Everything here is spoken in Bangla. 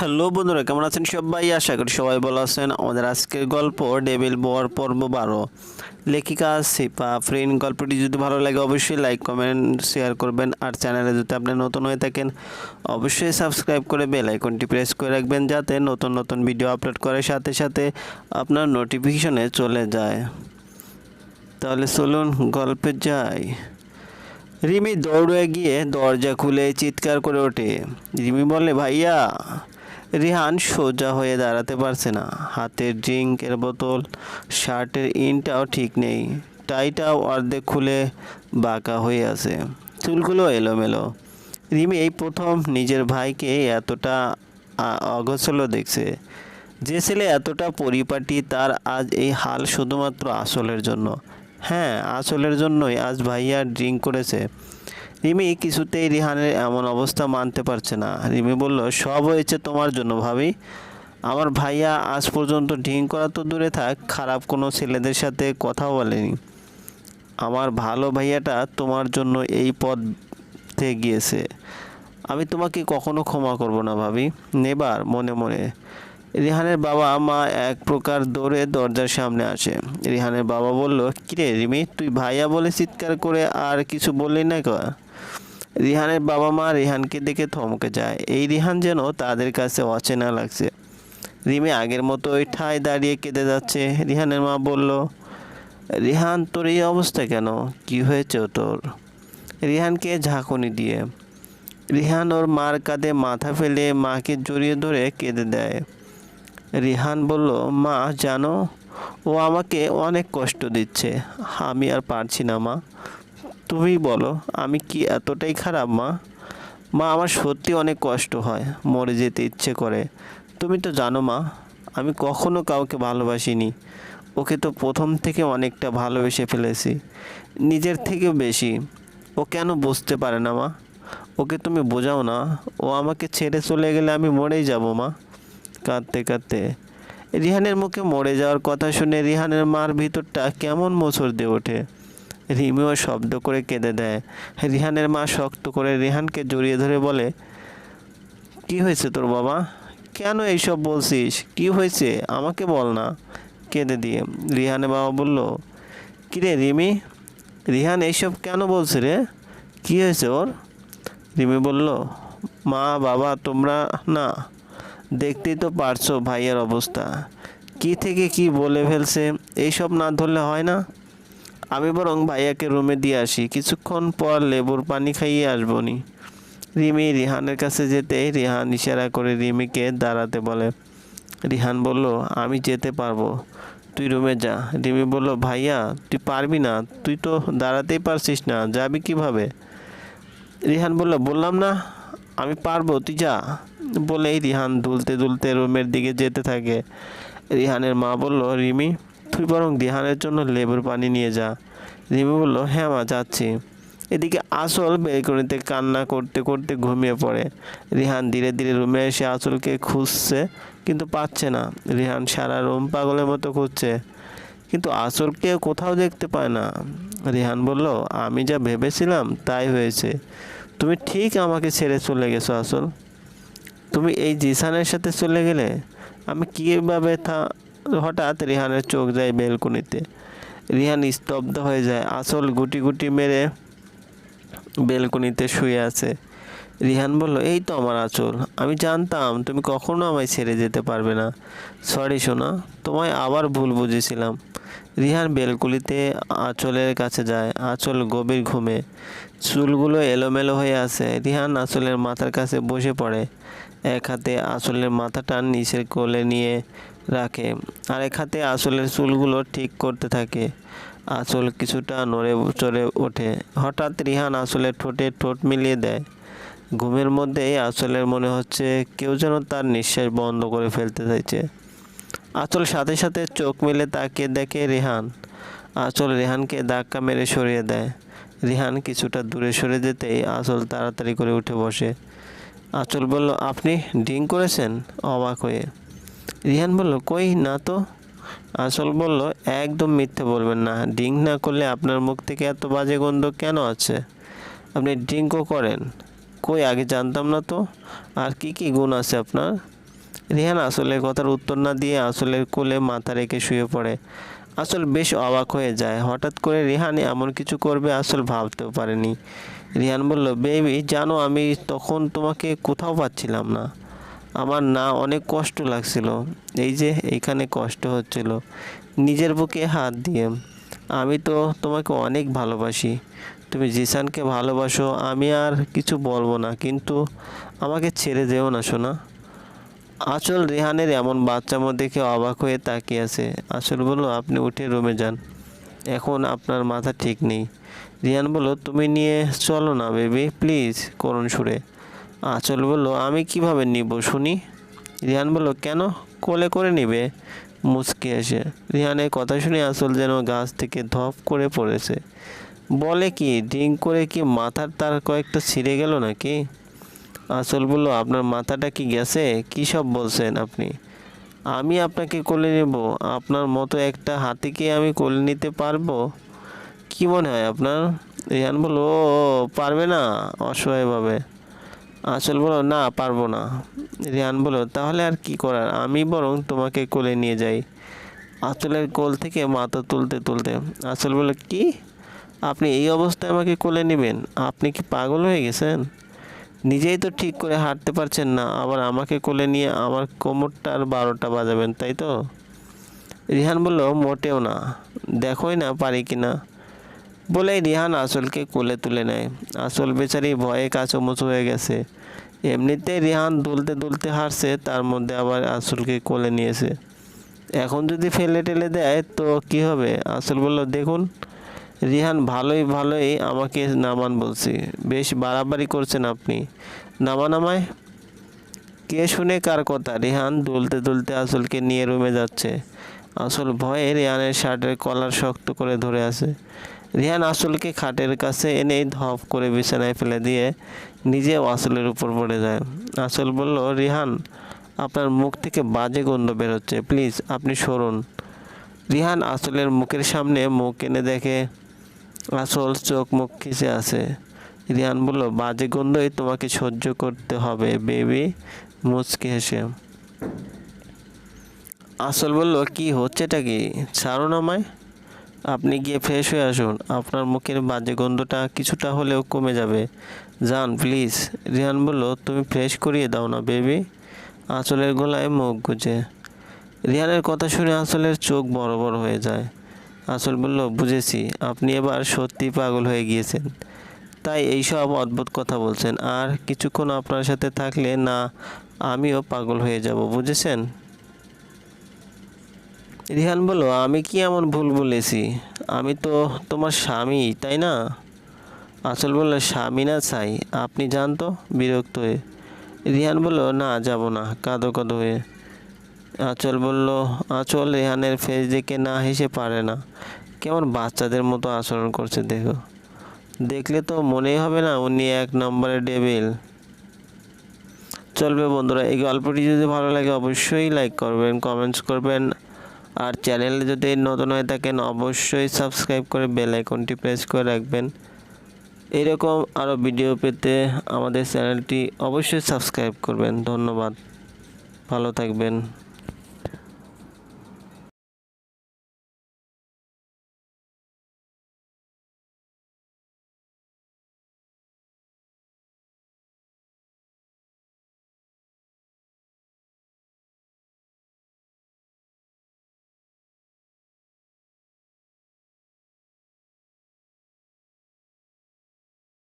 হ্যালো বন্ধুরা, কেমন আছেন সবাই? আশা করি সবাই ভালো আছেন। আমাদের আজকের গল্প ডেবিল বর পর্ব বারো। লেখিকা সিপা ফ্রেন্ড গল্পটি যদি ভালো লাগে অবশ্যই লাইক, কমেন্ট, শেয়ার করবেন। আর চ্যানেলে যদি আপনি নতুন হয়ে থাকেন, অবশ্যই সাবস্ক্রাইব করে বেল আইকনটি প্রেস করে রাখবেন যাতে নতুন নতুন ভিডিও আপলোড করার সাথে সাথে আপনার নোটিফিকেশনে চলে যায়। তাহলে চলুন গল্পে যাই। রিমি দৌড়ে গিয়ে দরজা খুলে চিৎকার করে ওঠে। রিমি বলে, ভাইয়া রিহান সোজা হয়ে দাঁড়াতে পারছে না। হাতের ড্রিঙ্কের বোতল, শার্টের ইনটাও ঠিক নেই। টাইটাও অর্ধেক খুলে বাঁকা হয়ে আছে। চুলগুলো এলোমেলো। রিমি এই প্রথম নিজের ভাইকে এতটা অগোছলো দেখছে যে ছেলে এতটা পরিপাটি তার আজ এই হাল শুধুমাত্র আসলের জন্য। হ্যাঁ আসলের জন্যই আজ ভাইয়া ড্রিঙ্ক করেছে। রিমি কিছুতেই রিহানের এমন অবস্থা মানতে পারছে না। রিমি বলল, সব হয়েছে তোমার জন্য ভাবি। আমার ভাইয়া আজ পর্যন্ত ঢিং করা তো দূরে থাক, খারাপ কোনো ছেলেদের সাথে কথাও বলেনি। আমার ভালো ভাইয়াটা তোমার জন্য এই পথে গিয়েছে। আমি তোমাকে কখনো ক্ষমা করব না ভাবি। নেবার মনে মনে রিহানের বাবা মা এক প্রকার দৌড়ে দরজার সামনে আসে। রিহানের বাবা বলল, কিরে রিমি, তুই ভাইয়া বলে চিৎকার করে আর কিছু বললি না কা রিহানের বাবা মা রিহানকে দেখে থমকে যায়। এই রিহান যেন তাদের কাছে অচেনা লাগছে। রিমি আগের মতো ওই ঠায় দাঁড়িয়ে কেঁদে যাচ্ছে। রিহানের মা বলল, রিহান, তোর এই অবস্থা কেন? কি হয়েছে তোর? রিহানকে ঝাঁকুনি দিয়ে। রিহান ওর মার কাঁধে মাথা ফেলে মাকে জড়িয়ে ধরে কেঁদে দেয়। রিহান বলল, মা, জানো, ও আমাকে অনেক কষ্ট দিচ্ছে। আমি আর পারছি না, মা। তুমি বলো, আমি কি এতটাই খারাপ, মা? মা, আমার সত্যি অনেক কষ্ট হয়, মরে যেতে ইচ্ছে করে। তুমি তো জানো, মা, আমি কখনো কাউকে ভালোবাসিনি। ওকে তো প্রথম থেকে অনেকটা ভালোবেসে ফেলেছি, নিজের থেকেও বেশি। ও কেন বুঝতে পারে না, মা? ওকে তুমি বোঝাও না, ও আমাকে ছেড়ে চলে গেলে আমি মরেই যাব, মা। কাঁদতে কাঁদতে, রিহানের মুখে মরে যাওয়ার কথা শুনে রিহানের মার ভিতরটা কেমন মোচড় দিয়ে ওঠে। রিমিও শব্দ করে কেঁদে দেয়। রিহানের মা শক্ত করে রিহানকে জড়িয়ে ধরে বলে, কি হয়েছে তোর বাবা? কেন এইসব বলছিস? কি হয়েছে? আমাকে বল না। কেঁদে দিয়ে রিহানের বাবা বলল, কিরে রিমি, রিহান এইসব কেন বলছে রে? কি হয়েছে ওর? রিমি বলল, মা, বাবা, তোমরা না, দেখতেই তো পারছ ভাইয়ের অবস্থা। কি থেকে কি বলে ফেলছে? এইসব না ধরলে হয় না? আমি বরং ভাইয়াকে রুমে দিয়ে আসি। কিছুক্ষণ পর লেবুর পানি খাইয়ে আসব নি। রিমি রিহানের কাছে যেতে রিহান ইশারা করে রিমিকে দাঁড়াতে বলে। রিহান বলল, আমি যেতে পারব। তুই রুমে যা। রিমি বলল, ভাইয়া, তুই পারবি না। তুই তো দাঁড়াতেই পারছিস না। যাবি কীভাবে? রিহান বলল, বললাম না, আমি পারব, তুই যা। বলেই রিহান দুলতে দুলতে রুমের দিকে যেতে থাকে। রিহানের মা বলল, রিমি তুই বরং দিহানের জন্য লেবুর পানি নিয়ে যা। রিমি বলল হ্যাঁ মা, যাচ্ছি। এদিকে আসল বেলকনিতে কান্না করতে করতে ঘুমিয়ে পড়ে। রিহান ধীরে ধীরে রুমে এসে আসলকে খুঁজছে, কিন্তু পাচ্ছে না। রিহান সারা রুম পাগলের মতো খুঁজছে, কিন্তু আসলকে কোথাও দেখতে পায় না। রিহান বলল, আমি যা ভেবেছিলাম তাই হয়েছে। তুমি ঠিক আমাকে ছেড়ে চলে গেছো আসল তুমি এই জিসানের সাথে চলে গেলে আমি কীভাবে থা হঠাৎ রিহানের চোখ যায় বেলকুনিতে। রিহান স্তব্ধ হয়ে যায়, আসল গুটি গুটি মেরে বেলকুনিতে শুয়ে আছে। রিহান বলল, এই তো আমার আঁচল, আমি জানতাম তুমি কখনো আমায় ছেড়ে যেতে পারবে না। সরি সোনা, তোমায় আবার ভুল বুঝেছিলাম। রিহান বেলকুলিতে আঁচলের কাছে যায়, আঁচল গভীর ঘুমে। চুলগুলো এলোমেলো হয়ে আছে। রিহান আঁচলের মাথার কাছে বসে পড়ে। এক হাতে আঁচলের মাথাটা নিচের কোলে নিয়ে রাখে। আর হাতে আঁচলের চুলগুলো ঠিক করতে থাকে। আঁচল কিছুটা নড়ে চড়ে ওঠে। হঠাৎ রিহান আঁচলের ঠোঁটে ঠোঁট মিলিয়ে দেয়। ঘুমের মধ্যেই আঁচলের মনে হচ্ছে কেউ যেন তার নিঃশ্বাস বন্ধ করে ফেলতে চাইছে। আঁচল সাথে সাথে চোখ মেলে তাকিয়ে দেখে রেহান। আঁচল রেহানকে ধাক্কা মেরে সরিয়ে দেয়। রিহান কিছুটা দূরে সরে যেতেই আঁচল তাড়াতাড়ি করে উঠে বসে। আঁচল বলল, আপনি ড্রিঙ্ক করেছেন? অবাক হয়ে। রিহান বলল, কই? না তো। আসল বলল, একদম মিথ্যে বলবেন না। ড্রিঙ্ক না করলে আপনার মুখ থেকে এত বাজে গন্ধ কেন আছে আপনি ড্রিঙ্কও করেন। কই, আগে জানতাম না তো। আর কি কি গুণ আছে আপনার? রিহান আসলের কথার উত্তর না দিয়ে আসলের কোলে মাথা রেখে শুয়ে পড়ে। আসল বেশ অবাক হয়ে যায়। হঠাৎ করে রিহান এমন কিছু করবে আসল ভাবতেও পারেনি। রিহান বলল, বেবি, জানো, আমি তখন তোমাকে কোথাও পাচ্ছিলাম না। আমার না অনেক কষ্ট লাগছিল। এই যে এইখানে কষ্ট হচ্ছিল। নিজের বুকে হাত দিয়ে, আমি তো তোমাকে অনেক ভালোবাসি। তুমি জিসানকে ভালোবাসো, আমি আর কিছু বলব না, কিন্তু আমাকে ছেড়ে যেও না শোনা আচল রেহানের এমন বাচ্চা মধ্যে দেখে অবাক হয়ে তাকিয়ে আছে। আচল বলল, আপনি উঠে রুমে যান। এখন আপনার মাথা ঠিক নেই। রিয়ান বলল, তুমি নিয়ে চলো না, বেবি, প্লিজ, করুণ সুরে। আচল বলল, আমি কীভাবে নিব শুনি? রিহান বলল, কেন? কোলে করে নিবে। মুচকে এসে রিহানের কথা শুনে আসল যেন গাছ থেকে ধপ করে পড়েছে। বলে কি ড্রিঙ্ক করে কি মাথার তার কয়েকটা ছিঁড়ে গেল নাকি? আসল বলল, আপনার মাথাটা কি গেছে? কী সব বলছেন আপনি? আমি আপনাকে কোলে নেব। আপনার মতো একটা হাতিকে আমি কোলে নিতে পারব? কি মনে হয় আপনার? রিহান বলল ও, পারবে না। অসহায়ভাবে আসল বলো, না, পারব না। রিয়ান বলল তাহলে আর কি করার? আমি বরং তোমাকে কোলে নিয়ে যাই। আসলের কোল থেকে মাথা তুলতে তুলতে। আসল বলে, কি? আপনি এই অবস্থায় আমাকে কোলে নেবেন? আপনি কি পাগল হয়ে গেছেন? নিজেই তো ঠিক করে হাঁটতে পারছেন না, আবার আমাকে কোলে নিয়ে আমার কোমরটা আর বারোটা বাজাবেন, তাই তো? রিহান বলল, মোটেও না। দেখোই না পারি কি না বলেই রিহান আসলকে কোলে তুলে নেয়। আসল বেচারি ভয়ে কাঁচুমুচু হয়ে গেছে। এমনিতেই রিহান দুলতে দুলতে হারছে, তার মধ্যে আবার আসলকে কোলে নিয়েছে। এখন যদি ফেলে টেলে দেয়, তো কি হবে? আসল বলল, দেখুন, রিহান ভালোই ভালোই আমাকে নামান বলছি। বেশ বাড়াবাড়ি করছেন আপনি। নামান আমায় কে শুনে কার কথা? রিহান দুলতে দুলতে আসলকে নিয়ে রুমে যাচ্ছে। আসল ভয়ে রিহানের শার্টের কলার শক্ত করে ধরে আছে। রিহান আসলকে খাটের কাছে এনে ধপ করে বিছানায় ফেলে দিয়ে নিজে আসলের উপর পড়ে যায়। আসল বলল, রিহান, আপনার মুখ থেকে বাজে গন্ধ বেরোচ্ছে, প্লিজ আপনি সরুন। রিহান আসলের মুখের সামনে মুখ এনে দেখে, আসল চোখ মুখ খিসে আছে। রিহান বলল, বাজে গন্ধই তোমাকে সহ্য করতে হবে, বেবি। মুচকে হেসে। আসল বলল, কি হচ্ছেটা কি? ছাড়ুন আমায়। আপনি গিয়ে ফ্রেশ হয়ে আসুন। আপনার মুখের বাজে গন্ধটা কিছুটা হলেও কমে যাবে। যান প্লিজ রিহান বলল, তুমি ফ্রেশ করিয়ে দাও না বেবি আঁচলের গলায় মুখ গুজে। রিহানের কথা শুনে আসলের চোখ বড় বড় হয়ে যায়। আসল বলল, বুঝেছি, আপনি এবার সত্যি পাগল হয়ে গিয়েছেন। তাই এইসব অদ্ভুত কথা বলছেন। আর কিছুক্ষণ আপনার সাথে থাকলে না, আমিও পাগল হয়ে যাব, বুঝেছেন? রিহান বলল আমি কি এমন ভুল বলেছি? আমি তো তোমার স্বামী, তাই না? আসল বলল, স্বামী না চাই আপনি যান তো বিরক্ত হয়ে। রিহান বলল, না, যাব না, কাঁদো কাঁদো হয়ে। আঁচল বলল, আঁচল রেহানের ফেস দেখে না হেসে পারে না। কেমন বাচ্চাদের মতো আচরণ করছে, দেখো। দেখলে তো মনেই হবে না, উনি এক নম্বরে ডেবিল চলবে বন্ধুরা, এই গল্পটি যদি ভালো লাগে, অবশ্যই লাইক করবেন কমেন্টস করবেন। আর চ্যানেলে যদি নতুন হয়ে থাকেন, অবশ্যই সাবস্ক্রাইব করে বেল আইকনটি প্রেস করে রাখবেন। এরকম আরও ভিডিও পেতে আমাদের চ্যানেলটি অবশ্যই সাবস্ক্রাইব করবেন। ধন্যবাদ। ভালো থাকবেন।